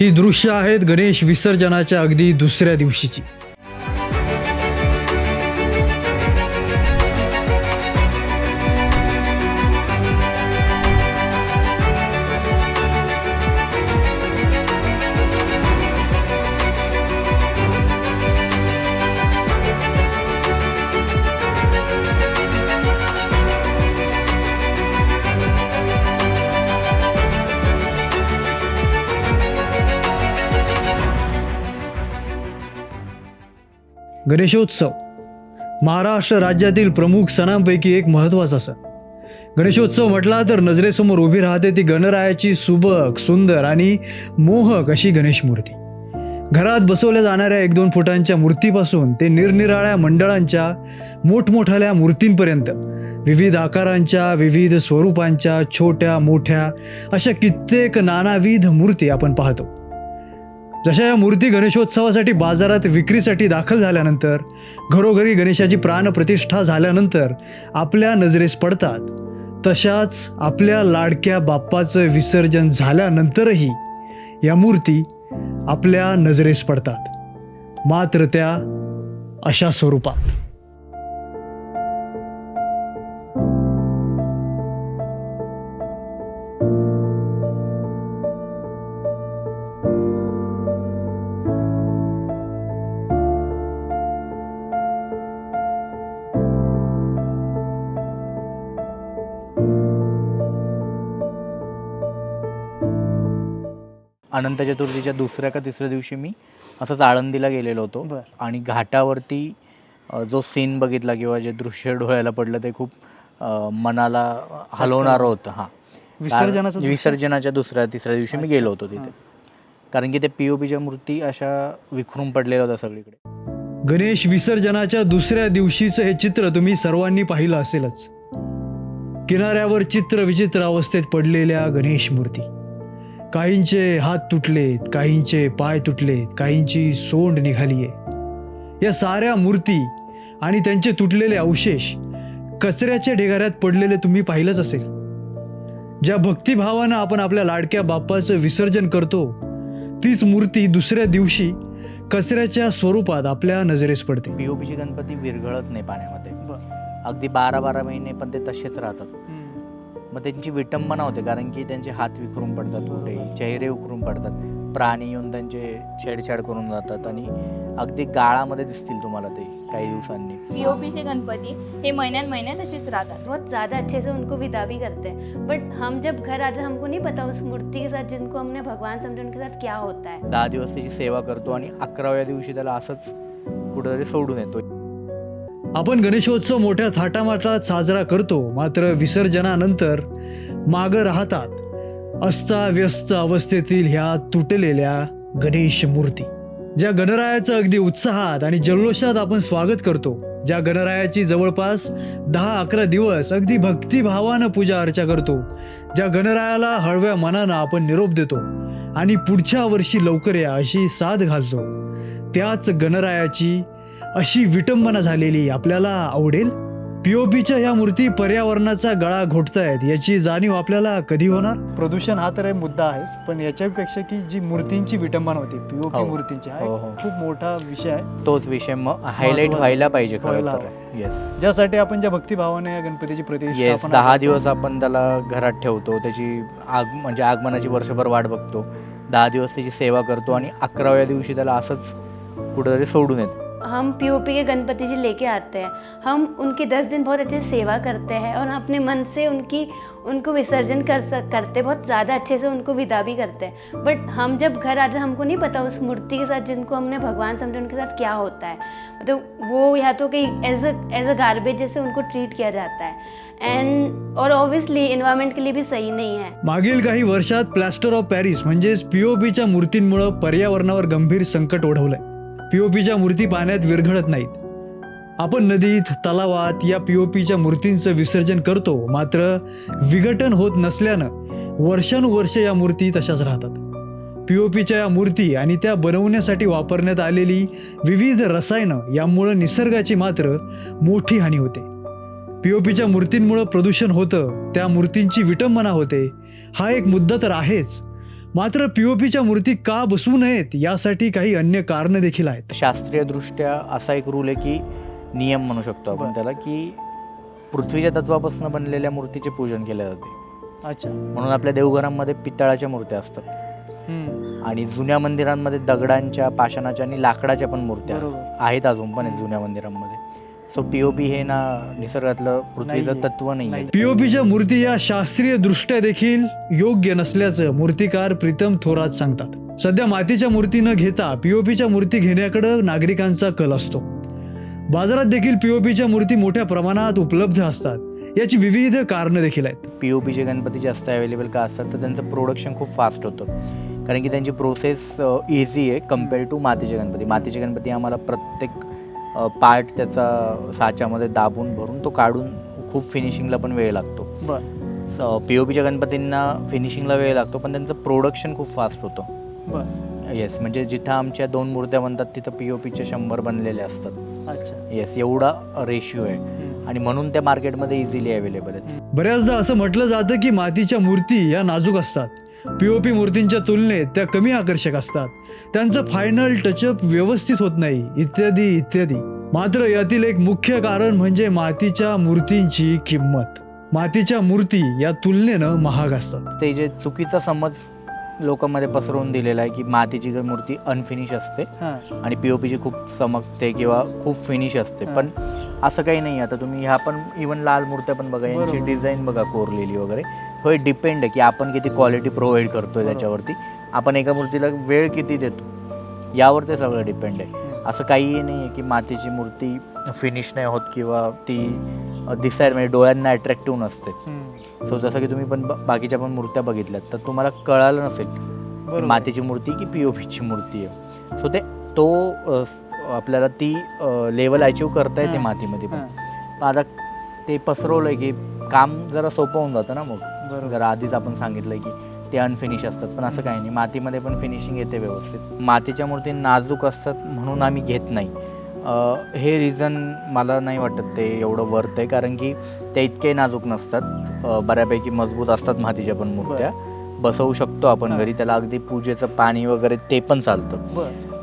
ही दृश्य आहेत गणेश विसर्जनाच्या अगदी दुसऱ्या दिवशीची. गणेशोत्सव. महाराष्ट्र राज्यातील प्रमुख सणांपैकी एक महत्त्वाचा सण गणेशोत्सव म्हटला तर नजरेसमोर उभी राहते ती गणरायाची सुबक सुंदर आणि मोहक अशी गणेश मूर्ती. घरात बसवल्या जाणाऱ्या एक दोन फुटांच्या मूर्तीपासून ते निरनिराळ्या मंडळांच्या मोठमोठाल्या मूर्तींपर्यंत विविध आकारांच्या विविध स्वरूपांच्या छोट्या मोठ्या अशा कित्येक नानाविध मूर्ती आपण पाहतो. जशा या मूर्ती गणेशोत्सवासाठी बाजारात विक्रीसाठी दाखल झाल्यानंतर घरोघरी गणेशाची प्राणप्रतिष्ठा झाल्यानंतर आपल्या नजरेस पडतात. तशाच आपल्या लाडक्या बाप्पाचं विसर्जन झाल्यानंतरही या मूर्ती आपल्या नजरेस पडतात. मात्र त्या अशा स्वरूपात. अनंत चतुर्थीच्या दुसऱ्या का तिसऱ्या दिवशी मी असंच आळंदीला गेलेलो होतो. बर. आणि घाटावरती अ, जो सीन बघितला किंवा जे दृश्य डोळ्याला पडलं ते खूप अ, मनाला हलवणारं होतं हां. विसर्जनाचं कारण- विसर्जनाच्या दुसऱ्या तिसऱ्या दिवशी मी गेलो होतो तिथे. कारण की ते पी ओ पीच्या मूर्ती अशा विखरून पडलेल्या होत्या सगळीकडे. गणेश विसर्जनाच्या दुसऱ्या दिवशीचं हे चित्र तुम्ही सर्वांनी पाहिलं असेलच. किनाऱ्यावर चित्र विचित्र अवस्थेत पडलेल्या गणेश मूर्ती. काहींचे हात तुटलेत काहींचे पाय तुटलेत काहींची सोंड निघालीये. या साऱ्या मूर्ती आणि त्यांचे तुटलेले अवशेष कचऱ्याच्या ढिगाऱ्यात पडलेले तुम्ही पाहिलंच असेल. ज्या भक्तिभावानं आपण आपल्या लाडक्या बाप्पाचं विसर्जन करतो तीच मूर्ती दुसऱ्या दिवशी कचऱ्याच्या स्वरूपात आपल्या नजरेस पडते. पी ओ पीचे गणपती विरघळत नाही पाण्यामध्ये. अगदी बारा बारा महिने पण ते तसेच राहतात. मग त्यांची विटंबना होते कारण की त्यांचे हात विखरून पडतात कुठे चेहरे उखरून पडतात. प्राणी येऊन त्यांचे छेडछाड करून जातात आणि अगदी गाळामध्ये दिसतील तुम्हाला ते काही दिवसांनी. पीओपी चे गणपति हे महीने महीने तशीच राहतात. बहुत ज़्यादा अच्छे से उनको विदा भी करते हैं. बट हम जब घर आते हैं हमको नहीं पता उस मूर्ति के साथ जिनको हमने भगवान समझे उनके साथ क्या होता है. दहा दिवस त्याची सेवा करतो आणि अकराव्या दिवशी त्याला असंच कुठेतरी सोडून येतो. आपण गणेशोत्सव मोठ्या थाटामाटात साजरा करतो मात्र विसर्जनानंतर मागं राहतात. अस्ताव्यस्त अवस्थेतील ह्या तुटलेल्या गणेश मूर्ती ज्या गणरायाचं अगदी उत्साहात आणि जल्लोषात आपण स्वागत करतो ज्या गणरायाची जवळपास दहा अकरा दिवस अगदी भक्तिभावानं पूजा अर्चा करतो ज्या गणरायाला हळव्या मनानं आपण निरोप देतो आणि पुढच्या वर्षी लवकर या अशी साथ घालतो. त्याच गणरायाची अशी विटंबना झालेली आपल्याला आवडेल पीओपीच्या ह्या मूर्ती पर्यावरणाचा गळा घोटतायत याची जाणीव आपल्याला कधी होणार प्रदूषण हा तर मुद्दा आहेच पण याच्यापेक्षा की जी मूर्तींची विटंबना होती पीओपी हो. मूर्तींची हा हो, एक हो. खूप मोठा विषय आहे तोच विषय मग हायलाईट. व्हायला पाहिजे खरं व्हायला तर येस ज्यासाठी आपण ज्या भक्तिभावाने या गणपतीची प्रतिष्ठा येस दहा. दिवस आपण त्याला घरात ठेवतो त्याची आग म्हणजे आगमनाची वर्षभर वाट बघतो दहा दिवस त्याची सेवा करतो आणि अकराव्या दिवशी त्याला असंच कुठेतरी सोडून येतो हम पीओपी के गणपति जी लेके आते हैं। हम उनकी दस दिन बहुत अच्छे से सेवा करते हैं और अपने मन से उनकी, उनको विसर्जन कर सक, करते बहुत ज़्यादा अच्छे से उनको विदा भी करते हैं। बट हम जब घर आते हैं, हमको नहीं पता उस मूर्ति के साथ जिनको हमने भगवान समझे, उनके साथ क्या होता है। मतलब वो या तो कहीं as a as a garbage जैसे उनको ट्रीट किया जाता है। एंड और ऑब्वियसली इन्वायरमेंट के लिए भी सही नहीं है। मागील काही वर्षात प्लास्टर ऑफ़ पॅरिस म्हणजेच पीओपीच्या मूर्तींमुळे पर्यावरणावर गंभीर संकट ओढवलंय. पीओपीच्या मूर्ती पाण्यात विरघळत नाहीत. आपण नदीत तलावात या पीओपीच्या मूर्तींचं विसर्जन करतो मात्र विघटन होत नसल्यानं वर्षानुवर्ष या मूर्ती तशाच राहतात. पीओपीच्या या मूर्ती आणि त्या बनवण्यासाठी वापरण्यात आलेली विविध रसायनं यामुळं निसर्गाची मात्र मोठी हानी होते. पीओपीच्या मूर्तींमुळं प्रदूषण होतं त्या मूर्तींची विटंबना होते हा एक मुद्दा तर आहेच. मात्र पीओपीच्या मूर्ती का बसवू नयेत यासाठी काही अन्य कारण देखील आहेत. शास्त्रीय दृष्ट्या असा एक रूल आहे की नियम म्हणू शकतो आपण. त्याला की पृथ्वीच्या तत्वापासून बनलेल्या मूर्तीचे पूजन केले जाते. अच्छा. म्हणून आपल्या देवघरांमध्ये पितळाच्या मूर्त्या असतात. आणि जुन्या मंदिरांमध्ये दगडांच्या पाषाणाच्या आणि लाकडाच्या पण मूर्त्या आहेत अजून पण आहेत जुन्या मंदिरांमध्ये. सो पीओपी हे ना निसर्गातलं पृथ्वीचं. तत्व नाही आहे पीओपीच्या मूर्ती या शास्त्रीय दृष्ट्या देखील योग्य नसल्याचं मूर्तिकार प्रीतम थोरात सांगतात. सध्या मातीच्या मूर्ती न घेता पीओपीच्या मूर्ती घेण्याकडे नागरिकांचा कल असतो. बाजारात देखील पीओपीच्या मूर्ती मोठ्या प्रमाणात उपलब्ध असतात. याची विविध कारणं देखील आहेत. पीओपीचे गणपती जास्त अवेलेबल का असतात तर त्यांचं प्रोडक्शन खूप फास्ट होतं. कारण की त्यांची प्रोसेस इझी आहे कंपेअर टू मातीचे गणपती. मातीचे गणपती आम्हाला प्रत्येक पार्ट त्याचा साच्यामध्ये दाबून भरून तो काढून खूप फिनिशिंगला पण वेळ लागतो. पी ओ पीच्या गणपतींना फिनिशिंगला वेळ लागतो पण त्यांचं प्रोडक्शन खूप फास्ट होतं. येस म्हणजे जिथं आमच्या दोन मूर्त्या बनतात तिथं पी ओ पीचे शंभर बनलेले असतात. अच्छा. येस एवढा रेशिओ आहे. आणि म्हणून त्या मार्केटमध्ये इझिली अवेलेबल आहेत. बऱ्याचदा असं म्हटलं जातं की मातीच्या मूर्ती या नाजूक असतात. पीओपी मूर्तींच्या तुलनेत त्या कमी आकर्षक असतात. त्यांचं फायनल टचअप व्यवस्थित होत नाही. इत्यादी इत्यादी. मात्र यातील एक मुख्य कारण म्हणजे मातीच्या मूर्तींची किंमत. मातीच्या मूर्ती या तुलनेनं महाग असतात. ते जे चुकीचा समज लोकांमध्ये पसरवून दिलेला आहे की मातीची मूर्ती अनफिनिश असते आणि पी ओ पीची खूप चमकते किंवा खूप फिनिश असते. पण असं काही नाही आता तुम्ही ह्या पण इवन लाल मूर्त्या पण बघा यांची. डिझाईन बघा कोरलेली वगैरे. होय डिपेंड आहे की आपण किती क्वालिटी प्रोव्हाइड करतोय. त्याच्यावरती. आपण एका मूर्तीला वेळ किती देतो? यावर ते सगळं डिपेंड आहे. असं काहीही नाही आहे की मातीची मूर्ती फिनिश नाही होत किंवा ती दिसायला म्हणजे डोळ्यांना अट्रॅक्टिव्ह नसते. सो जसं की तुम्ही पण बाकीच्या पण मूर्त्या बघितल्यात तर तुम्हाला कळालं नसेल मातीची मूर्ती की पी ओ पीची मूर्ती आहे. सो ते तो आपल्याला ती लेवल अचीव करता येते. मातीमध्ये पण. आता ते पसरवलंय की काम जरा सोपं होऊन जातं ना मग. जरा आधीच आपण सांगितलंय की ते अनफिनिश असतात. पण असं काही नाही. मातीमध्ये पण फिनिशिंग येते व्यवस्थित. मातीच्या मूर्ती नाजूक असतात म्हणून आम्ही घेत नाही. हे रिझन मला नाही वाटत ते एवढं वर्थ आहे. कारण की ते इतके नाजूक नसतात. बऱ्यापैकी मजबूत असतात मातीच्या पण मूर्त्या. बसवू शकतो आपण. घरी. त्याला अगदी पूजेचं पाणी वगैरे ते पण चालतं.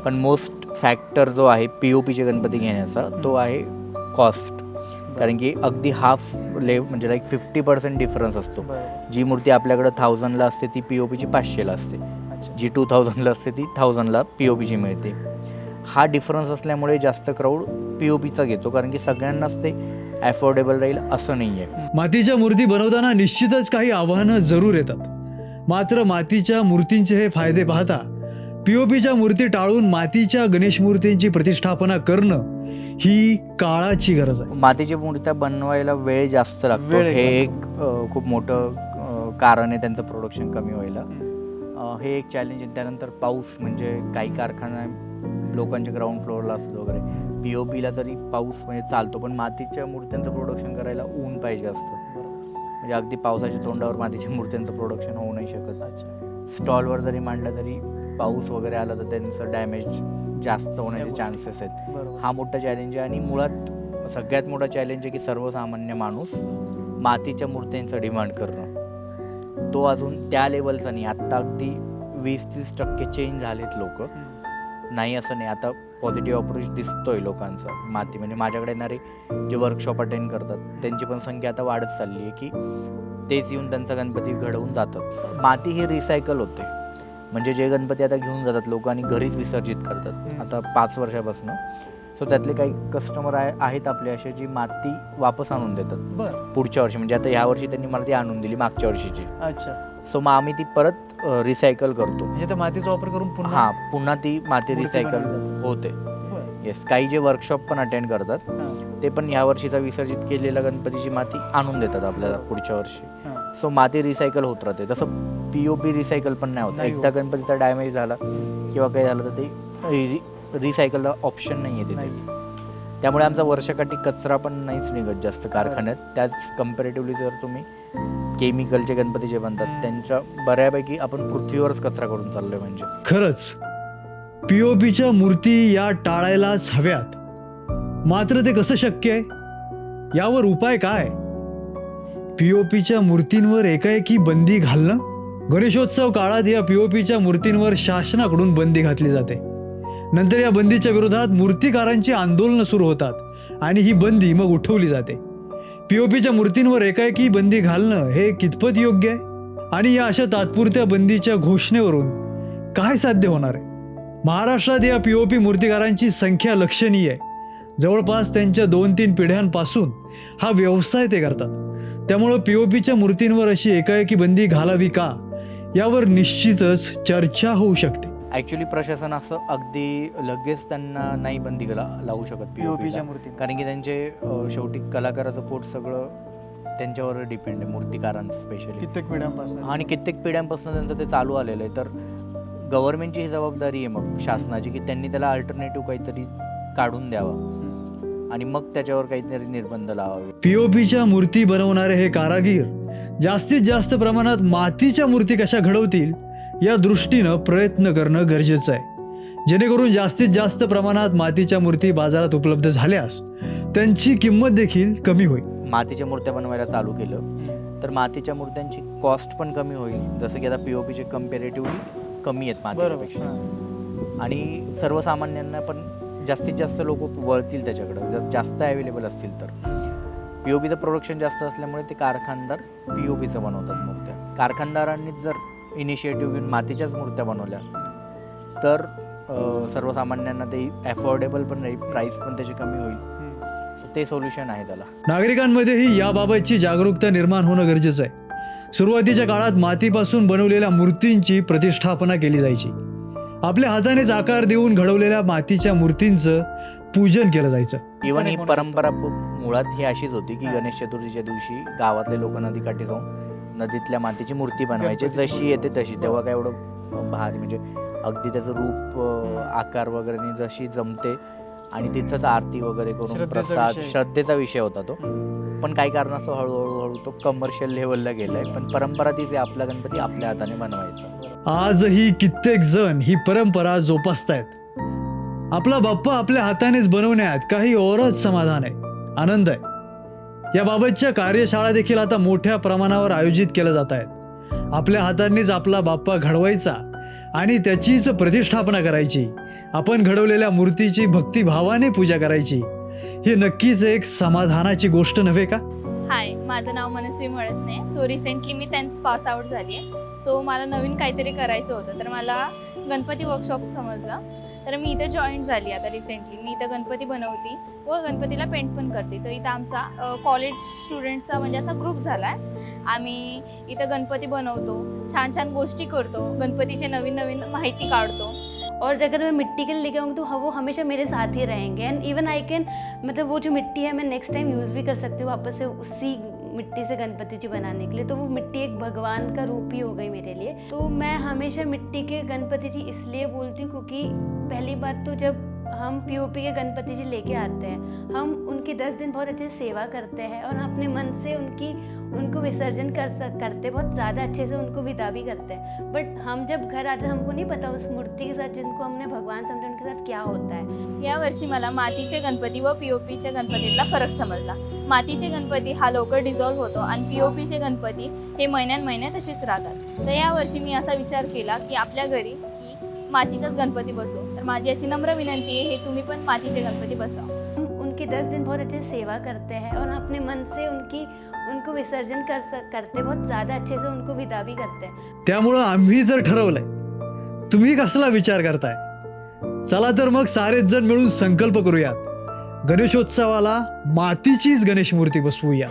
पण मोस्ट फॅक्टर जो आहे पी ओ पीचे गणपती घेण्याचा तो आहे कॉस्ट कारण की अगदी हाफ लेव म्हणजे लाईक फिफ्टी पर्सेंट डिफरन्स असतो. जी मूर्ती आपल्याकडं थाउजंडला असते ती पी ओ पीची पाचशेला असते. जी टू थाउजंडला असते ती थाउजंडला पी ओ पीची मिळते. हा डिफरन्स असल्यामुळे जास्त क्राऊड पी ओ पीचा घेतो. कारण की सगळ्यांनाच ते अफोर्डेबल राहील असं नाही आहे मातीच्या मूर्ती बनवताना निश्चितच काही आव्हानं जरूर येतात. मात्र मातीच्या मूर्तींचे हे फायदे पाहता पीओपीच्या मूर्ती टाळून मातीच्या गणेश मूर्तींची प्रतिष्ठापना करणं ही काळाची गरज आहे. मातीच्या मूर्त्या बनवायला वेळ जास्त लागतो. वेळ हे. एक अ, खूप मोठं अ, कारण आहे त्यांचं प्रोडक्शन कमी व्हायला. अ, हे एक चॅलेंज आहे. त्यानंतर पाऊस म्हणजे काही कारखाना लोकांच्या ग्राउंड फ्लोअरला असतो वगैरे. पी ओ पीला तरी पाऊस म्हणजे चालतो पण मातीच्या मूर्त्यांचं प्रोडक्शन करायला ऊन पाहिजे असतं. म्हणजे अगदी पावसाच्या तोंडावर मातीच्या मूर्त्यांचं प्रोडक्शन होऊ नाही शकत. स्टॉलवर जरी मांडलं तरी पाऊस वगैरे आला तर त्यांचं डॅमेज जास्त होण्याचे चान्सेस आहेत. हा मोठा चॅलेंज आहे आणि मुळात सगळ्यात मोठा चॅलेंज आहे की सर्वसामान्य माणूस मातीच्या मूर्त्यांचं डिमांड करणं. तो अजून त्या लेवलचा नाही. आत्ता अगदी वीस तीस टक्के चेंज झालेत लोक. नाही असं नाही. आता पॉझिटिव्ह अप्रोच दिसतोय लोकांचा. माती म्हणजे माझ्याकडे येणारे जे वर्कशॉप अटेंड करतात त्यांची पण संख्या आता वाढत चालली आहे की तेच येऊन त्यांचा गणपती घडवून जातात. माती ही रिसायकल होते. म्हणजे जे गणपती आता घेऊन जातात लोक आणि घरीच विसर्जित करतात. आता पाच वर्षापासून. सो त्यातले काही कस्टमर आहेत आपले असे जी माती वापस आणून देतात. पुढच्या वर्षी म्हणजे आता ह्या वर्षी त्यांनी मला ती आणून दिली मागच्या वर्षीची. अच्छा. सो मग आम्ही ती परत रिसायकल करतो. म्हणजे त्या मातीचा वापर करून हा पुन्हा ती माती रिसायकल होते. येस काही जे वर्कशॉप पण अटेंड करतात ते पण ह्या वर्षीचा विसर्जित केलेल्या गणपतीची माती आणून देतात आपल्याला पुढच्या वर्षी. सो माती रिसायकल होत राहते. तसं पी ओ पी रिसायकल पण नाही होत. एकदा. गणपतीचा डॅमेज झाला किंवा काही झालं तर ते रिसायकलचा ऑप्शन नाही आहे तिथे. त्यामुळे आमचा वर्षाकाठी कचरा पण नाहीच निघत जास्त कारखान्यात. त्याच कम्पॅरेटिव्हली जर तुम्ही केमिकलचे गणपती जे बनतात. त्यांच्या बऱ्यापैकी आपण पृथ्वीवरच कचरा करून चाललोय म्हणजे. खरंच पीओपीच्या मूर्ती या टाळायलाच हव्यात. मात्र ते कसं शक्य आहे? यावर उपाय काय? पीओपीच्या मूर्तींवर एकाएकी बंदी घालणं? गणेशोत्सव काळात या पीओपीच्या मूर्तींवर शासनाकडून बंदी घातली जाते. नंतर या बंदीच्या विरोधात मूर्तिकारांची आंदोलनं सुरू होतात आणि ही बंदी मग उठवली जाते. पीओपीच्या मूर्तींवर एकाएकी बंदी घालणं हे कितपत योग्य आहे? आणि या अशा तात्पुरत्या बंदीच्या घोषणेवरून काय साध्य होणार आहे? महाराष्ट्रात या पीओपी मूर्तिकारांची संख्या लक्षणीय आहे. जवळपास त्यांच्या दोन तीन पिढ्यांपासून हा व्यवसाय ते करतात. त्यामुळं पीओपीच्या मूर्तींवर अशी एकाएकी बंदी घालावी का? यावर निश्चितच चर्चा होऊ शकते. ॲक्च्युली प्रशासन असं अगदी लगेच त्यांना नाही बंदी लावू शकत पीओपीच्या POP ला. मूर्ती कारण की त्यांचे अ, शेवटी कलाकाराचं पोट सगळं त्यांच्यावर डिपेंड आहे मूर्तिकारांचं स्पेशली कित्येक पिढ्यांपासून. आणि कित्येक पिढ्यांपासून त्यांचं ते चालू आलेलं आहे. तर गव्हर्नमेंटची ही जबाबदारी आहे मग शासनाची की त्यांनी त्याला अल्टरनेटिव्ह काहीतरी काढून द्यावं. आणि मग त्याच्यावर काहीतरी निर्बंध लावावे. पीओपीच्या मूर्ती बनवणारे हे कारागीर जास्तीत जास्त प्रमाणात मातीच्या मूर्ती कशा घडवतील या दृष्टीनं प्रयत्न करणं गरजेचं आहे. जेणेकरून जास्तीत जास्त प्रमाणात मातीच्या मूर्ती बाजारात उपलब्ध झाल्यास त्यांची किंमत देखील कमी होईल. मातीच्या मूर्त्या बनवायला चालू केलं तर मातीच्या मूर्त्यांची कॉस्ट पण कमी होईल. जसं की आता पी ओ पीचे कम्पेरेटिव्हली कमी आहेत मातीच्यापेक्षा आणि सर्वसामान्यांना पण जास्तीत जास्त लोक वळतील त्याच्याकडं. जर जास्त अवेलेबल असतील तर. पी ओ पीचं प्रोडक्शन जास्त असल्यामुळे ते कारखानदार पी ओ पीचं बनवतात मूर्त्या. कारखानदारांनी जर इनिशिएटिव्ह घेऊन मातीच्याच मूर्त्या बनवल्या तर सर्वसामान्यांना ते अफोर्डेबल पण राहील प्राईस पण त्याची कमी होईल. ते सोल्युशन आहे त्याला. नागरिकांमध्येही याबाबतची जागरूकता निर्माण होणं गरजेचं आहे. सुरुवातीच्या काळात मातीपासून बनवलेल्या मूर्तींची प्रतिष्ठापना केली जायची. आपल्या हातानेच आकार देऊन घडवलेल्या मातीच्या मूर्तींचं पूजन केलं जायचं. इवन ही परंपरा पु- मुळात ही अशीच होती की गणेश चतुर्थीच्या दिवशी गावातले लोक नदीकाठी जाऊन नदीतल्या मातीची मूर्ती बनवायची. जशी येते तशी. तेव्हा काय एवढं भारी म्हणजे अगदी त्याचं रूप आकार वगैरे नी जशी जमते आणि तिथंच आरती वगैरे करून श्रद्धेचा प्रसाद विषय. श्रद्धेचा विषय होता तो. पण काही कारणास्तव हळूहळू हळू तो कमर्शियल लेवलला गेलाय. पण परंपरा तीच आहे आपला गणपती आपल्या हाताने बनवायचा. आजही कित्येक जण ही परंपरा जोपासतायत. आपला बाप्पा आपल्या हातानेच बनवण्यात काही औरच समाधान आहे. आनंद आहे. याबाबतच्या कार्यशाळा देखील आता मोठ्या प्रमाणावर आयोजित केल्या जात आहेत. आपल्या हातांनीच आपला बाप्पा घडवायचा आणि त्याचीच प्रतिष्ठापना करायची. आपण घडवलेल्या मूर्तीची भक्तिभावाने पूजा करायची. ही नक्कीच एक समाधानाची गोष्ट नव्हे का? हाय माझं नाव मनस्वी मळसने सो रिसेंटली मी टेन्थ पास आउट झाली आहे सो मला नवीन काहीतरी करायचं होतं. तर मला गणपती वर्कशॉप समजलं. तर मी इथं जॉईन झाली आता रिसेंटली मी इथं गणपती बनवते व गणपतीला पेंट पण करते. तर इथं आमचा कॉलेज स्टुडंट्सचा म्हणजे असा ग्रुप झाला आहे आम्ही इथं गणपती बनवतो छान छान गोष्टी करतो गणपतीचे नवीन नवीन माहिती काढतो. और अगर मैं मिट्टी के लिए लेके आऊँगी तो हाँ वो हमेशा मेरे साथ ही रहेंगे. एंड इवन आई कैन मतलब वो जो मिट्टी है मैं नेक्स्ट टाइम यूज़ भी कर सकती हूँ वापस से उसी मिट्टी से गणपति जी बनाने के लिए तो वो मिट्टी एक भगवान का रूप ही हो गई मेरे लिए। तो मैं हमेशा मिट्टी के गणपति जी इसलिए बोलती हूँ क्योंकि पहली बात तो जब हम पीओपी के गणपति जी लेके आते हैं, हम उनकी दस दिन बहुत अच्छे सेवा करते हैं और अपने मन से उनकी उनको विसर्जन कर सक करते बहुत ज़्यादा अच्छे से उनको विदा भी करते हैं। बट हम जब घर आते हैं हमको नहीं पता उस मूर्ति के साथ जिनको हमने भगवान समझा उनके साथ क्या होता है। यावर्षी मला मातीचे गणपती व पीओपीच्या गणपतीतला फरक समजला. मातीचे गणपती हा लवकर डिझॉल्व्ह होतो आणि पीओपीचे गणपती हे महिन्यान महिन्यात तसेच राहतात. तर यावर्षी मी असा विचार केला की आपल्या घरी की मातीचाच गणपती बसू. तर माझी अशी नम्र विनंती आहे हे तुम्ही पण मातीचे गणपती बसवा. हम उनके दस दिन बहुत अच्छे सेवा करते हैं और अपने मन से उनकी उनको विसर्जन कर करते बहुत ज़्यादा अच्छे से उनको विदा भी करते हैं। त्यामुळं आम्ही जर ठरवलंय तुम्ही कसला विचार करताय? चला तर मग सारेच जण मिळून संकल्प करूयात. गणेशोत्सवाला मातीचीच गणेश मूर्ती बसवूया